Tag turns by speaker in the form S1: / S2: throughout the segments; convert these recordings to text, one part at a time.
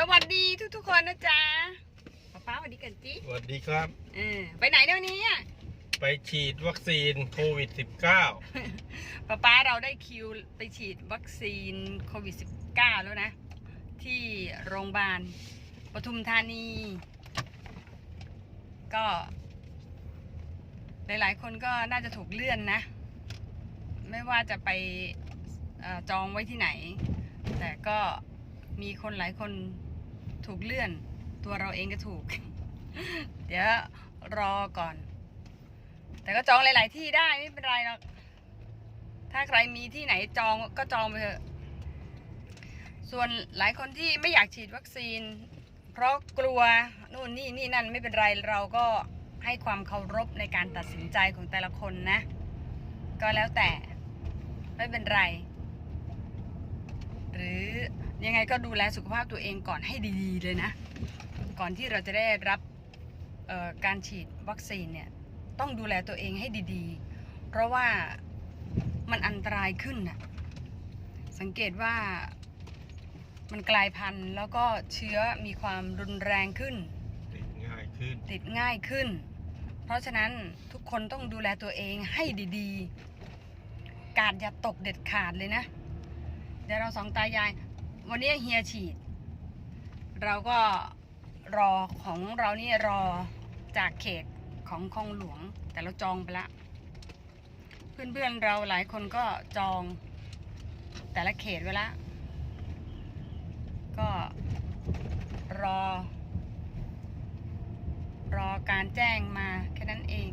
S1: สวัสดีทุกๆคนนะจ๊ะป้าป้าสวัสดีกันจิ
S2: สวัสดีครับ
S1: เออไปไหนเดี๋ยวนี้อะ
S2: ไปฉีดวัคซีนโควิด -19
S1: ป้าป้าเราได้คิวไปฉีดวัคซีนโควิด -19 แล้วนะ ที่โรงพยาบาลปทุมธานี ก็ หลายๆ คนก็น่าจะถูกเลื่อนนะ ไม่ว่าจะไปเออจองไว้ที่ไหน แต่ก็มีคนหลายคน ถูกเลื่อน ตัวเราเองก็ถูก เดี๋ยวรอก่อน แต่ก็จองหลาย ๆ ที่ได้ไม่เป็นไรหรอกถ้าใครมีที่ไหนจองก็จองไปเถอะ ส่วนหลายคนที่ไม่อยากฉีดวัคซีน เพราะกลัวนู่นนี่นี่นั่นไม่เป็นไรเราก็ให้ความเคารพในการตัดสินใจของแต่ละคนนะ ก็แล้วแต่ไม่เป็นไร หรือ ยังไงก็ดูแลสุขภาพตัวเองก่อนให้ดีๆเลยนะ ก่อนที่เราจะได้รับเอ่อการฉีดวัคซีนเนี่ยต้องดูแลตัวเองให้ดีๆ เพราะว่ามันอันตรายขึ้นน่ะสังเกตว่ามันกลายพันธุ์แล้วก็เชื้อมีความรุนแรงขึ้น
S2: ติดง่ายขึ้น
S1: ติดง่ายขึ้น เพราะฉะนั้นทุกคนต้องดูแลตัวเองให้ดีๆ กาดอย่าตกเด็ดขาดเลยนะ เดี๋ยวเราสองตายาย วันนี้เฮียฉีด เราก็รอของเรานี่รอจากเขตของคลองหลวง แต่เราจองไปละ เพื่อนๆเราหลายคนก็จองแต่ละเขตไว้ละ ก็รอ รอการแจ้งมาแค่นั้นเอง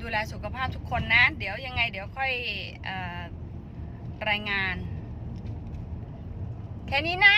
S1: ดูแลสุขภาพทุกคนนะ เดี๋ยวยังไงเดี๋ยวค่อยออรายงาน Kanina!